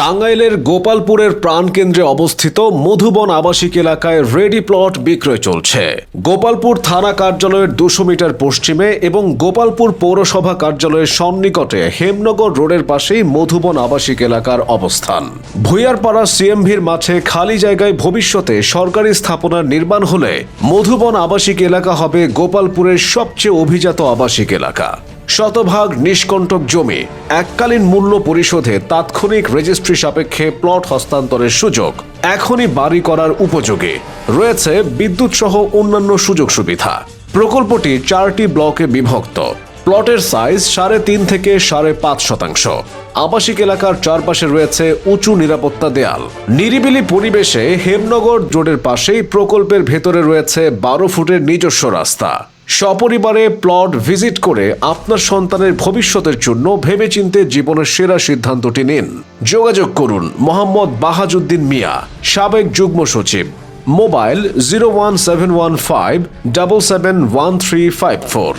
টাঙ্গাইলের গোপালপুরের প্রাণকেন্দ্রে অবস্থিত মধুবন আবাসিক এলাকায় রেডি প্লট বিক্রয় চলছে। গোপালপুর থানা কার্যালয়ের দুশো মিটার পশ্চিমে এবং গোপালপুর পৌরসভা কার্যালয়ের সন্নিকটে হেমনগর রোডের পাশেই মধুবন আবাসিক এলাকার অবস্থান। ভুইয়ারপাড়া সিএমভির মাঝে খালি জায়গায় ভবিষ্যতে সরকারি স্থাপনার নির্মাণ হলে মধুবন আবাসিক এলাকা হবে গোপালপুরের সবচেয়ে অভিজাত আবাসিক এলাকা। শতভাগ নিষ্কণ্টক জমি, এককালীন মূল্য পরিশোধে তাৎক্ষণিক রেজিস্ট্রি সাপেক্ষে প্লট হস্তান্তরের সুযোগ এখনই বাড়ি করার উপযোগী। রয়েছে বিদ্যুৎ সহ অন্যান্য সুযোগ সুবিধা। প্রকল্পটি চারটি ব্লকে বিভক্ত। প্লটের সাইজ সাড়ে তিন থেকে সাড়ে পাঁচ শতাংশ। আবাসিক এলাকার চারপাশে রয়েছে উঁচু নিরাপত্তা দেয়াল। নিরিবিলি পরিবেশে হেমনগর রোডের পাশেই প্রকল্পের ভেতরে রয়েছে বারো ফুটের নিজস্ব রাস্তা। সপরিবারে প্লট ভিজিট করে আপনার সন্তানের ভবিষ্যতের জন্য ভেবেচিন্তে জীবনের সেরা সিদ্ধান্তটি নিন। যোগাযোগ করুন মোহাম্মদ বাহাজুদ্দিন মিয়া, সাবেক যুগ্ম সচিব। Mobile zero one seven one five double seven one three five four.